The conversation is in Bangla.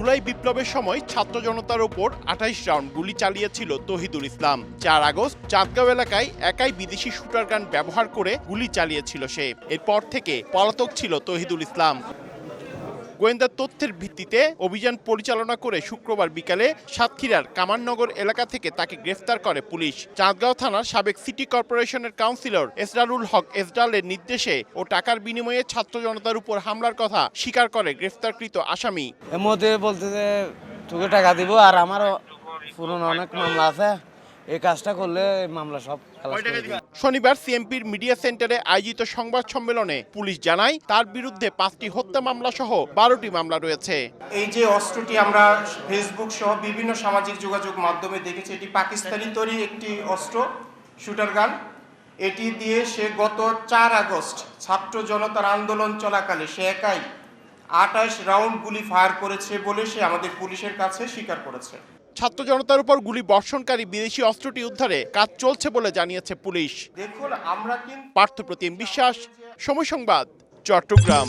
জুলাই বিপ্লবের সময় ছাত্র জনতার ওপর আঠাইশ রাউন্ড গুলি চালিয়েছিল তহিদুল ইসলাম। চার আগস্ট চাঁদগাঁও এলাকায় একাই বিদেশি শুটার গান ব্যবহার করে গুলি চালিয়েছিল সে। এরপর থেকে পলাতক ছিল তহিদুল ইসলাম। গোয়েন্দা তথ্যের ভিত্তিতে অভিযান পরিচালনা করে শুক্রবার বিকালে সাতক্ষীরার কামাননগর এলাকা থেকে তাকে গ্রেফতার করে পুলিশ। চাঁদগাঁও থানার সাবেক সিটি কর্পোরেশনের কাউন্সিলর এসরারুল হক এসডালের নির্দেশে ও টাকার বিনিময়ে ছাত্র জনতার উপর হামলার কথা স্বীকার করে গ্রেফতারকৃত আসামি। মধ্যে বলতে যে, তোকে টাকা দিব আর আমারও পুরনো অনেক মামলা আছে। এই কাজটা করলে মামলা সব খালাস। শনিবার সিএমপির মিডিয়া সেন্টারে আয়োজিত সংবাদ সম্মেলনে পুলিশ জানায়, তার বিরুদ্ধে পাঁচটি হত্যা মামলা সহ বারোটি মামলা রয়েছে। এই যে অস্ত্রটি আমরা ফেসবুক সহ বিভিন্ন সামাজিক যোগাযোগ মাধ্যমে দেখেছি, এটি পাকিস্তানি তৈরি একটি অস্ত্র, শুটার গান। এটি দিয়ে সে গত চার আগস্ট ছাত্র জনতার আন্দোলন চলাকালে সে একাই আঠাশ রাউন্ড গুলি ফায়ার করেছে বলে সে আমাদের পুলিশের কাছে স্বীকার করেছে। ছাত্র জনতার উপর গুলি বর্ষণকারী বিদেশি অস্ত্রটি উদ্ধারে কাজ চলছে বলে জানিয়েছে পুলিশ। দেখুন আমরা কিন্তু পার্থপ্রতিম বিশ্বাস সময় সংবাদ চট্টগ্রাম।